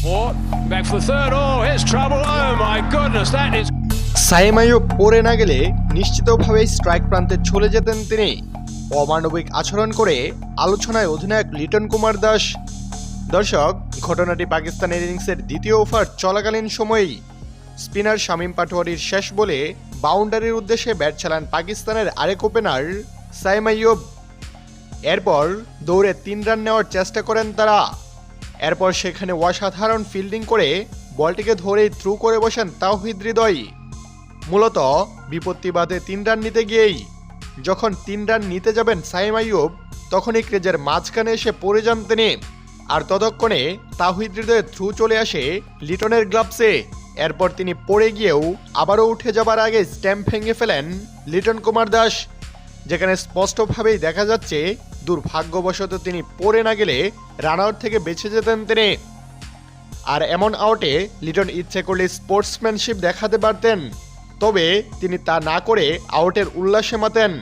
Back for the third. Oh, here's trouble. Oh my goodness, that is পড়ে না গেলে নিশ্চিতভাবেই স্ট্রাইক প্রান্তে চলে যেতেন তিনি। অমানবিক আচরণ করে আলোচনায় অধিনায়ক লিটন কুমার দাস। দর্শক ঘটনাটি পাকিস্তানের ইনিংসের দ্বিতীয় ওভার চলাকালীন সময়েই। স্পিনার শামীম পাটোয়ারির শেষ বলে বাউন্ডারির উদ্দেশ্যে ব্যাট চালান পাকিস্তানের আরেক ওপেনার সাইম আইয়ুব এরপর দৌড়ে তিন রান নেওয়ার চেষ্টা করেন তারা। এরপর সেখানে অসাধারণ ফিল্ডিং করে বলটিকে ধরেই থ্রু করে বসেন তাওহিদ হৃদয়। মূলত বিপত্তি বাদে তিন রান নিতে গিয়েই যখন তিন রান নিতে যাবেন সাইম আইয়ুব তখনই ক্রেজের মাঝখানে এসে পড়ে যান তিনি। আর ততক্ষণে তাহিদ হৃদয়ের থ্রু চলে আসে লিটনের গ্লাভসে। এরপর তিনি পড়ে গিয়েও আবারও উঠে যাবার আগে স্ট্যাম্প ভেঙে ফেলেন লিটন কুমার দাস। যেখানে স্পষ্টভাবেই দেখা যাচ্ছে দুর্ভাগ্যবশত তিনি পড়ে না গেলে রান আউট থেকে বেঁচে যেতেন তিনি। আর এমন আউটে লিটন ইচ্ছে করলে স্পোর্টসম্যানশিপ দেখাতে পারতেন, তবে তিনি তা না করে আউটের উল্লাসে মাতেন।